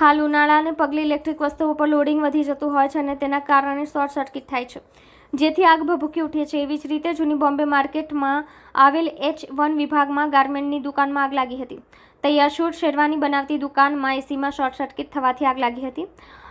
હાલ ઉનાળાને પગલે ઇલેક્ટ્રિક વસ્તુઓ પર લોડિંગ વધી જતું હોય છે અને તેના કારણે શોર્ટ સર્કિટ થાય છે. જેથી આગ ભભૂકી ઉઠે છે. એવી જ રીતે જૂની બોમ્બે માર્કેટમાં આવેલ એચ વન વિભાગમાં ગાર્મેન્ટની દુકાનમાં આગ લાગી હતી. તૈયાર શૂટ શેરવાની બનાવતી દુકાનમાં એસીમાં શોર્ટ સર્કિટ થવાથી આગ લાગી હતી.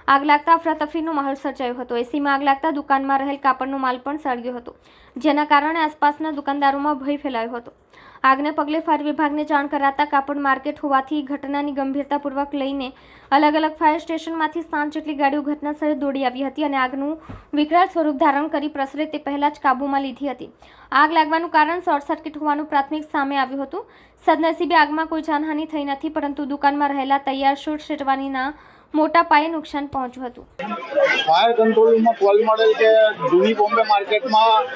આગ લાગતા અફરાતફરીનો માહોલ સર્જાયો હતો. એસીમાં આગ લાગતા દુકાનમાં રહેલ કાપડનો માલ પણ સળગ્યો હતો, જેના કારણે આસપાસના દુકાનદારોમાં ભય ફેલાયો હતો. આગને પગલે ફાયર વિભાગને જાણ કરાતા કાપડ માર્કેટ હોવાથી ઘટનાની ગંભીરતાપૂર્વક લઈને અલગ અલગ ફાયર સ્ટેશનમાંથી સાત જેટલી ગાડીઓ ઘટનાસ્થળે દોડી આવી હતી અને આગનું વિકરાળ સ્વરૂપ ધારણ કરી પ્રસરે તે પહેલાં જ કાબૂમાં લીધી હતી. આગ લાગવાનું કારણ શોર્ટ સર્કિટ હોવાનું પ્રાથમિક સામે આવ્યું હતું. સદનસીબે આગમાં કોઈ જાનહાનિ થઈ નથી, પરંતુ દુકાનમાં રહેલા તૈયાર શૂટ શેરવાનીના મોટા પાયે નુકસાન પહોંચ્યું હતું. ફાયર કંટ્રોલમાં કોલ મળેલ કે જૂની બોમ્બે માર્કેટમાં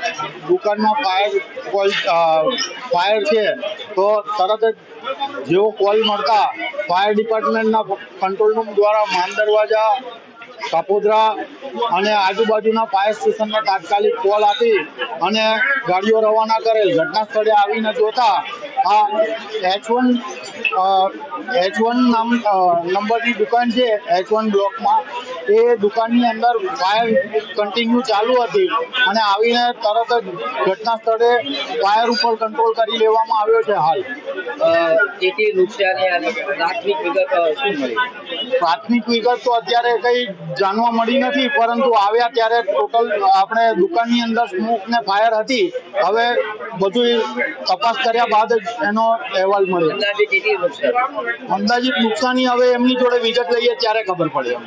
દુકાનમાં ફાયર કોલ ફાયર છે, તો તરત જ જેવો કોલ મળતા ફાયર ડિપાર્ટમેન્ટના કંટ્રોલ રૂમ દ્વારા માન દરવાજા કાપોદ્રા અને આજુબાજુના ફાયર સ્ટેશનને તાત્કાલિક કોલ આપી અને ગાડીઓ રવાના કરેલ. ઘટના સ્થળે આવીને જોતા આ એચ વન એચ વન નામ નંબરની દુકાન છે એચ વન બ્લોકમાં એ દુકાનની અંદર ફાયર કન્ટિન્યુ ચાલુ હતી અને આવીને તરત જ ઘટના સ્થળે ફાયર ઉપર કંટ્રોલ કરી લેવામાં આવ્યો છે હાલ. કેટલી નુકસાની અને પ્રાથમિક વિગત શું મળી? પ્રાથમિક વિગત તો અત્યારે કંઈ જાણવા મળી નથી પરંતુ આવ્યા ત્યારે ટોટલ આપણે દુકાનની અંદર સ્મોક ને ફાયર હતી. હવે બધું તપાસ કર્યા બાદ જ એનો અહેવાલ મળ્યો. અંદાજે અંદાજિત નુકસાની હવે એમની જોડે વિગત લઈએ ત્યારે ખબર પડે. એમ